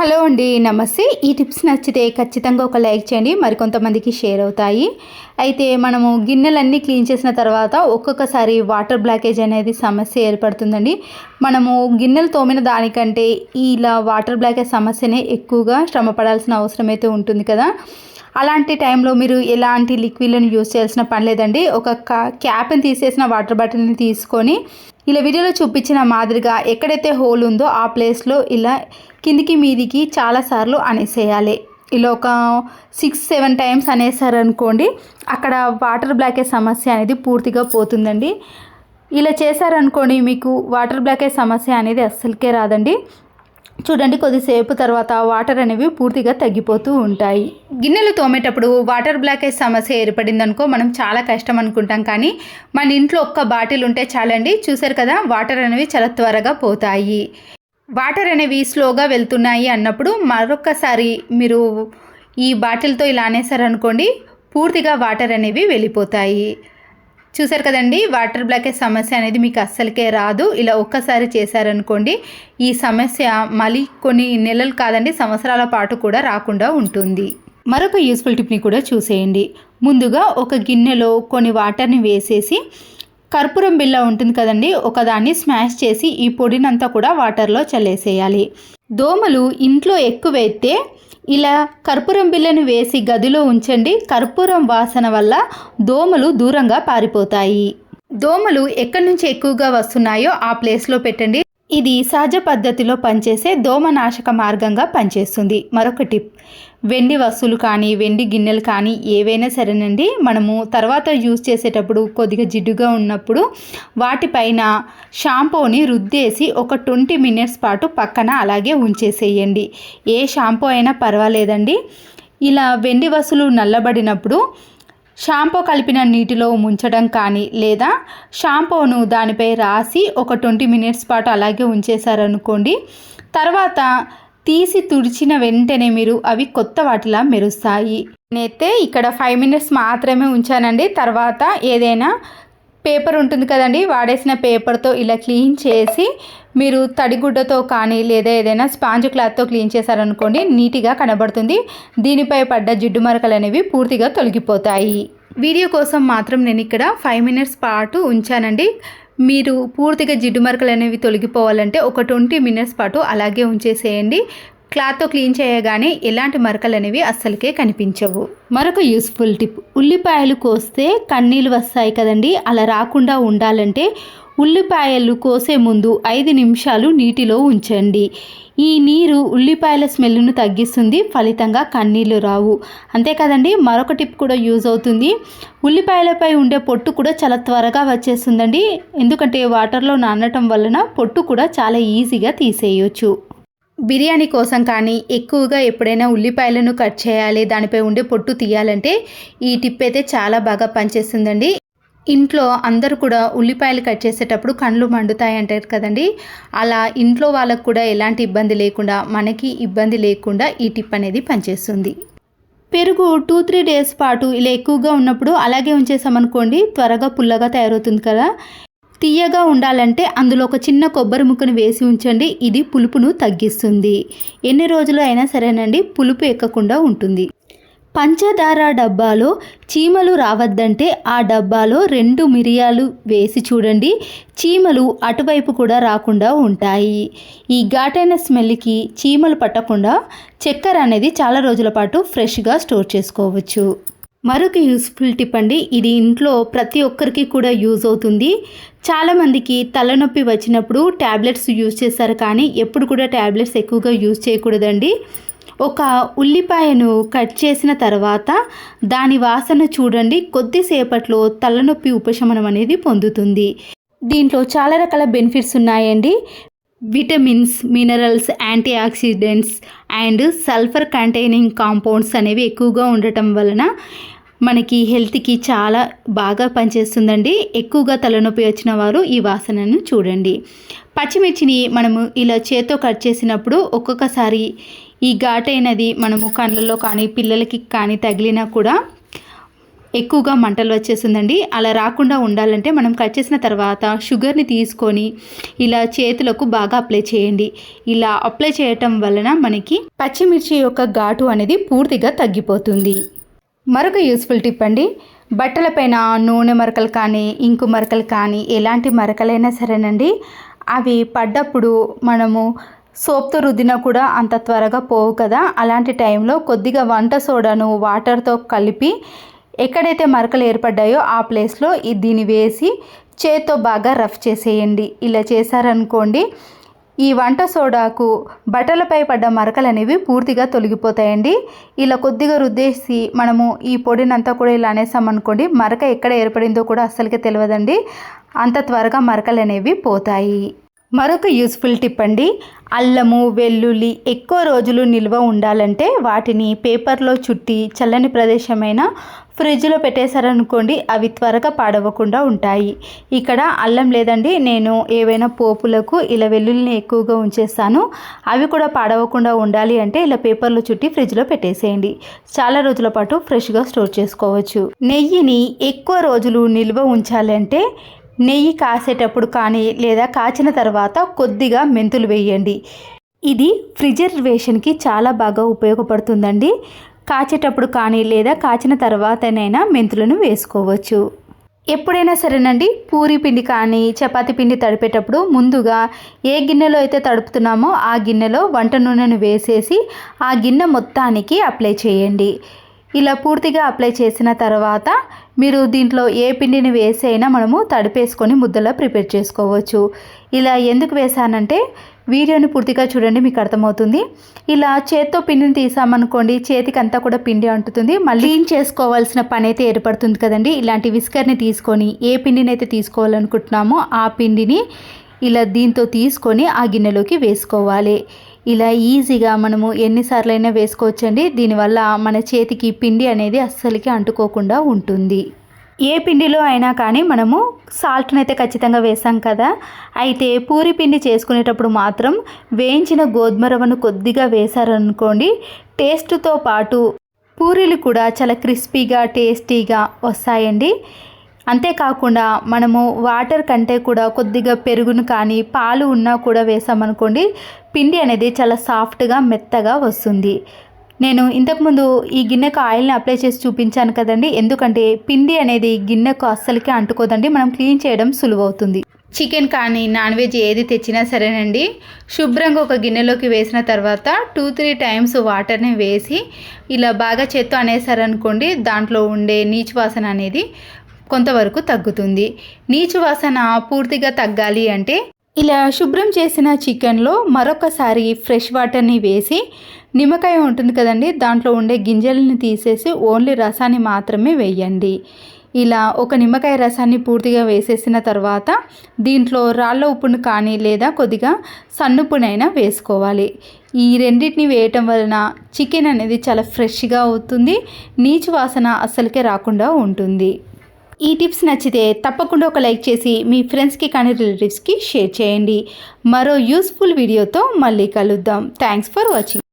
Hello అండి నమస్తే. ఈ టిప్స్ నచ్చితే ఖచ్చితంగా ఒక లైక్ చేయండి మరికొంతమందికి షేర్ అవుతాయి. అయితే మనము గిన్నెలన్నీ క్లీన్ చేసిన తర్వాత ఒక్కొక్కసారి వాటర్ బ్లాకేజ్ అనేది సమస్య ఏర్పడుతుందండి. మనము గిన్నెలు తోమిన దానికంటే ఇలా వాటర్ బ్లాకేజ్ సమస్యనే ఎక్కువగా శ్రమ పడాల్సిన అవసరం అయితే ఉంటుంది కదా. అలాంటి టైంలో మీరు ఎలాంటి లిక్విడ్లను యూజ్ చేయాల్సిన పని లేదండి. ఒక క్యాప్ని తీసేసిన వాటర్ బాటిల్ని తీసుకొని ఇలా వీడియోలో చూపించిన మాదిరిగా ఎక్కడైతే హోల్ ఉందో ఆ ప్లేస్లో ఇలా కిందికి మీదికి చాలాసార్లు అనేసేయాలి. ఇలా ఒక సిక్స్ సెవెన్ టైమ్స్ అనేసారనుకోండి అక్కడ వాటర్ బ్లాకేజ్ సమస్య అనేది పూర్తిగా పోతుందండి. ఇలా చేశారనుకోండి మీకు వాటర్ బ్లాకేజ్ సమస్య అనేది అస్సలకే రాదండి. చూడండి కొద్దిసేపు తర్వాత వాటర్ అనేవి పూర్తిగా తగ్గిపోతూ ఉంటాయి. గిన్నెలు తోమేటప్పుడు వాటర్ బ్లాకేజ్ సమస్య ఏర్పడిందనుకో మనం చాలా కష్టం అనుకుంటాం. కానీ మన ఇంట్లో ఒక్క బాటిల్ ఉంటే చాలండి. చూసారు కదా వాటర్ అనేవి చాలా త్వరగా పోతాయి. వాటర్ అనేవి స్లోగా వెళ్తున్నాయి అన్నప్పుడు మరొకసారి మీరు ఈ బాటిల్తో ఇలా అనేసారనుకోండి పూర్తిగా వాటర్ అనేవి వెళ్ళిపోతాయి. చూసారు కదండి వాటర్ బ్లాకేజ్ సమస్య అనేది మీకు అస్సలకే రాదు. ఇలా ఒక్కసారి చేశారనుకోండి ఈ సమస్య మళ్ళీ కొన్ని నెలలు కాదండి సంవత్సరాల పాటు కూడా రాకుండా ఉంటుంది. మరొక యూస్ఫుల్ టిప్ని కూడా చూసేయండి. ముందుగా ఒక గిన్నెలో కొన్ని వాటర్ని వేసేసి కర్పూరం బిల్ల ఉంటుంది కదండి ఒకదాన్ని స్మాష్ చేసి ఈ పొడినంతా కూడా వాటర్లో చల్లేసేయాలి. దోమలు ఇంట్లో ఎక్కువైతే ఇలా కర్పూరం బిల్లను వేసి గదిలో ఉంచండి కర్పూరం వాసన వల్ల దోమలు దూరంగా పారిపోతాయి. దోమలు ఎక్కడి నుంచి ఎక్కువగా వస్తున్నాయో ఆ ప్లేస్లో పెట్టండి. ఇది సహజ పద్ధతిలో పనిచేసే దోమనాశక మార్గంగా పనిచేస్తుంది. మరొక టిప్ వెండి వస్తువులు కానీ వెండి గిన్నెలు కానీ ఏవైనా సరేనండి. మనము తర్వాత యూజ్ చేసేటప్పుడు కొద్దిగా జిడ్డుగా ఉన్నప్పుడు వాటిపైన షాంపూని రుద్దేసి ఒక ట్వంటీ మినిట్స్ పాటు పక్కన అలాగే ఉంచేసేయండి. ఏ షాంపూ అయినా పర్వాలేదండి. ఇలా వెండి వస్తువులు నల్లబడినప్పుడు షాంపూ కలిపిన నీటిలో ముంచడం కానీ లేదా షాంపూను దానిపై రాసి ఒక ట్వంటీ మినిట్స్ పాటు అలాగే ఉంచేశారనుకోండి తర్వాత తీసి తుడిచిన వెంటనే మీరు అవి కొత్త వాటిలా మెరుస్తాయి. నేనైతే ఇక్కడ ఫైవ్ మినిట్స్ మాత్రమే ఉంచానండి. తర్వాత ఏదైనా పేపర్ ఉంటుంది కదండి వాడేసిన పేపర్తో ఇలా క్లీన్ చేసి మీరు తడిగుడ్డతో కానీ లేదా ఏదైనా స్పాంజ్ క్లాత్తో క్లీన్ చేశారనుకోండి నీట్గా కనబడుతుంది. దీనిపై పడ్డ జిడ్డు మరకలు అనేవి పూర్తిగా తొలగిపోతాయి. వీడియో కోసం మాత్రం నేను ఇక్కడ ఫైవ్ మినిట్స్ పాటు ఉంచానండి. మీరు పూర్తిగా జిడ్డు మరకలు అనేవి తొలగిపోవాలంటే ఒక ట్వంటీ మినిట్స్ పాటు అలాగే ఉంచేసేయండి. క్లాత్తో క్లీన్ చేయగానే ఎలాంటి మరకలు అనేవి అస్సలకే కనిపించవు. మరొక యూస్ఫుల్ టిప్ ఉల్లిపాయలు కోస్తే కన్నీళ్ళు వస్తాయి కదండి. అలా రాకుండా ఉండాలంటే ఉల్లిపాయలు కోసే ముందు ఐదు నిమిషాలు నీటిలో ఉంచండి. ఈ నీరు ఉల్లిపాయల స్మెల్ను తగ్గిస్తుంది ఫలితంగా కన్నీళ్ళు రావు. అంతే కదండి మరొక టిప్ కూడా యూజ్ అవుతుంది. ఉల్లిపాయలపై ఉండే పొట్టు కూడా చాలా త్వరగా వచ్చేస్తుందండి. ఎందుకంటే వాటర్లో నానటం వలన పొట్టు కూడా చాలా ఈజీగా తీసేయొచ్చు. బిర్యానీ కోసం కానీ ఎక్కువగా ఎప్పుడైనా ఉల్లిపాయలను కట్ చేయాలి దానిపై ఉండే పొట్టు తీయాలంటే ఈ టిప్ అయితే చాలా బాగా పనిచేస్తుందండి. ఇంట్లో అందరూ కూడా ఉల్లిపాయలు కట్ చేసేటప్పుడు కండ్లు మండుతాయి అంటారు కదండి. అలా ఇంట్లో వాళ్ళకు కూడా ఎలాంటి ఇబ్బంది లేకుండా మనకి ఇబ్బంది లేకుండా ఈ టిప్ అనేది పనిచేస్తుంది. పెరుగు టూ త్రీ డేస్ పాటు ఇలా ఎక్కువగా ఉన్నప్పుడు అలాగే ఉంచేసామనుకోండి త్వరగా పుల్లగా తయారవుతుంది కదా. తీయగా ఉండాలంటే అందులో ఒక చిన్న కొబ్బరి ముక్కను వేసి ఉంచండి ఇది పులుపును తగ్గిస్తుంది. ఎన్ని రోజులు అయినా సరేనండి పులుపు ఎక్కకుండా ఉంటుంది. పంచదార డబ్బాలో చీమలు రావద్దంటే ఆ డబ్బాలో రెండు మిరియాలు వేసి చూడండి. చీమలు అటువైపు కూడా రాకుండా ఉంటాయి. ఈ ఘాటైన స్మెల్కి చీమలు పట్టకుండా చక్కెర అనేది చాలా రోజుల పాటు ఫ్రెష్గా స్టోర్ చేసుకోవచ్చు. మరొక యూస్ఫుల్ టిప్ అండి ఇది ఇంట్లో ప్రతి ఒక్కరికి కూడా యూజ్ అవుతుంది. చాలామందికి తలనొప్పి వచ్చినప్పుడు ట్యాబ్లెట్స్ యూజ్ చేస్తారు కానీ ఎప్పుడు కూడా ట్యాబ్లెట్స్ ఎక్కువగా యూజ్ చేయకూడదండి. ఒక ఉల్లిపాయను కట్ చేసిన తర్వాత దాని వాసన చూడండి. కొద్దిసేపట్లో తలనొప్పి ఉపశమనం అనేది పొందుతుంది. దీంట్లో చాలా రకాల బెనిఫిట్స్ ఉన్నాయండి. Vitamins minerals antioxidants and sulphur containing compounds అనేవి ఎక్కువగా ఉండటం వలన మనకి హెల్త్కి చాలా బాగా పనిచేస్తుందండి. ఎక్కువగా తలనొప్పి వచ్చిన వారు ఈ వాసనను చూడండి. పచ్చిమిర్చిని మనము ఇలా చేత్తో కట్ చేసినప్పుడు ఒక్కొక్కసారి ఈ ఘాటైనది మనము కళ్ళల్లో కానీ పిల్లలకి కానీ తగిలినా కూడా ఎక్కువగా మంటలు వచ్చేస్తుందండి. అలా రాకుండా ఉండాలంటే మనం కట్ చేసిన తర్వాత షుగర్ని తీసుకొని ఇలా చేతులకు బాగా అప్లై చేయండి. ఇలా అప్లై చేయటం వలన మనకి పచ్చిమిర్చి యొక్క ఘాటు అనేది పూర్తిగా తగ్గిపోతుంది. మరొక యూస్ఫుల్ టిప్ అండి బట్టలపైన నూనె మరకలు కానీ ఇంకు మరకలు కానీ ఎలాంటి మరకలైనా సరేనండి. అవి పడ్డప్పుడు మనము సోప్తో రుద్దినా కూడా అంత త్వరగా పోవు కదా. అలాంటి టైంలో కొద్దిగా వంట సోడాను వాటర్తో కలిపి ఎక్కడైతే మరకలు ఏర్పడ్డాయో ఆ ప్లేస్లో దీన్ని వేసి చేత్తో బాగా రఫ్ చేసేయండి. ఇలా చేశారనుకోండి ఈ వంట సోడాకు బట్టలపై పడ్డ మరకలు అనేవి పూర్తిగా తొలగిపోతాయండి. ఇలా కొద్దిగా రుద్దేసి మనము ఈ పొడినంతా కూడా ఇలా అనేసామనుకోండి మరక ఎక్కడ ఏర్పడిందో కూడా అస్సలకే తెలియదండి అంత త్వరగా మరకలు అనేవి పోతాయి. మరొక యూస్ఫుల్ టిప్ అండి. అల్లము వెల్లుల్లి ఎక్కువ రోజులు నిల్వ ఉండాలంటే వాటిని పేపర్లో చుట్టి చల్లని ప్రదేశమైన ఫ్రిడ్జ్లో పెట్టేశారనుకోండి అవి త్వరగా పాడవకుండా ఉంటాయి. ఇక్కడ అల్లం లేదండి నేను ఏవైనా పోపులకు ఇలా వెల్లుల్లిని ఎక్కువగా ఉంచేస్తాను. అవి కూడా పాడవకుండా ఉండాలి అంటే ఇలా పేపర్లో చుట్టి ఫ్రిడ్జ్లో పెట్టేసేయండి. చాలా రోజుల పాటు ఫ్రెష్గా స్టోర్ చేసుకోవచ్చు. నెయ్యిని ఎక్కువ రోజులు నిల్వ ఉంచాలంటే నెయ్యి కాసేటప్పుడు కానీ లేదా కాచిన తర్వాత కొద్దిగా మెంతులు వేయండి. ఇది ఫ్రిజర్వేషన్కి చాలా బాగా ఉపయోగపడుతుందండి. కాచేటప్పుడు కానీ లేదా కాచిన తర్వాతనైనా మెంతులను వేసుకోవచ్చు. ఎప్పుడైనా సరేనండి పూరి పిండి కానీ చపాతీ పిండి తడిపేటప్పుడు ముందుగా ఏ గిన్నెలో అయితే తడుపుతున్నామో ఆ గిన్నెలో వంట నూనెను వేసేసి ఆ గిన్నె మొత్తానికి అప్లై చేయండి. ఇలా పూర్తిగా అప్లై చేసిన తర్వాత మీరు దీంట్లో ఏ పిండిని వేసి అయినా మనము తడిపేసుకొని ముద్దలా ప్రిపేర్ చేసుకోవచ్చు. ఇలా ఎందుకు వేసానంటే వీడియోని పూర్తిగా చూడండి మీకు అర్థమవుతుంది. ఇలా చేత్తో పిండిని తీసామనుకోండి చేతికి అంతా కూడా పిండి అంటుతుంది. మళ్ళీ క్లీన్ చేసుకోవాల్సిన పని అయితే ఏర్పడుతుంది కదండి. ఇలాంటి విస్కర్ని తీసుకొని ఏ పిండిని అయితే తీసుకోవాలనుకుంటున్నామో ఆ పిండిని ఇలా దీంతో తీసుకొని ఆ గిన్నెలోకి వేసుకోవాలి. ఇలా ఈజీగా మనము ఎన్నిసార్లైనా వేసుకోవచ్చండి. దీనివల్ల మన చేతికి పిండి అనేది అస్సలకి అంటుకోకుండా ఉంటుంది. ఏ పిండిలో అయినా కానీ మనము సాల్ట్ని అయితే ఖచ్చితంగా వేసాం కదా. అయితే పూరి పిండి చేసుకునేటప్పుడు మాత్రం వేయించిన గోధుమ రవ్వను కొద్దిగా వేశారనుకోండి టేస్ట్తో పాటు పూరీలు కూడా చాలా క్రిస్పీగా టేస్టీగా వస్తాయండి. అంతేకాకుండా మనము వాటర్ కంటే కూడా కొద్దిగా పెరుగును కానీ పాలు ఉన్నా కూడా వేసామనుకోండి పిండి అనేది చాలా సాఫ్ట్గా మెత్తగా వస్తుంది. నేను ఇంతకుముందు ఈ గిన్నెకు ఆయిల్ని అప్లై చేసి చూపించాను కదండి. ఎందుకంటే పిండి అనేది గిన్నెకు అస్సలకి అంటుకోదండి. మనం క్లీన్ చేయడం సులువవుతుంది. చికెన్ కానీ నాన్ వెజ్ ఏది తెచ్చినా సరేనండి. శుభ్రంగా ఒక గిన్నెలోకి వేసిన తర్వాత టూ త్రీ టైమ్స్ వాటర్ని వేసి ఇలా బాగా చేత్తో అనేసారనుకోండి దాంట్లో ఉండే నీచు వాసన అనేది కొంతవరకు తగ్గుతుంది. నీచు వాసన పూర్తిగా తగ్గాలి అంటే ఇలా శుభ్రం చేసిన చికెన్లో మరొకసారి ఫ్రెష్ వాటర్ని వేసి నిమ్మకాయ ఉంటుంది కదండి దాంట్లో ఉండే గింజలను తీసేసి ఓన్లీ రసాన్ని మాత్రమే వేయండి. ఇలా ఒక నిమ్మకాయ రసాన్ని పూర్తిగా వేసేసిన తర్వాత దీంట్లో రాళ్ళ ఉప్పును కానీ లేదా కొద్దిగా సన్నుప్పునైనా వేసుకోవాలి. ఈ రెండింటిని వేయటం వలన చికెన్ అనేది చాలా ఫ్రెష్గా అవుతుంది నీచు వాసన అస్సలకే రాకుండా ఉంటుంది. ఈ టిప్స్ నచ్చితే తప్పకుండా ఒక లైక్ చేసి మీ ఫ్రెండ్స్కి కానీ రిలేటివ్స్కి షేర్ చేయండి. మరో యూస్ఫుల్ వీడియోతో మళ్ళీ కలుద్దాం. Thanks for watching.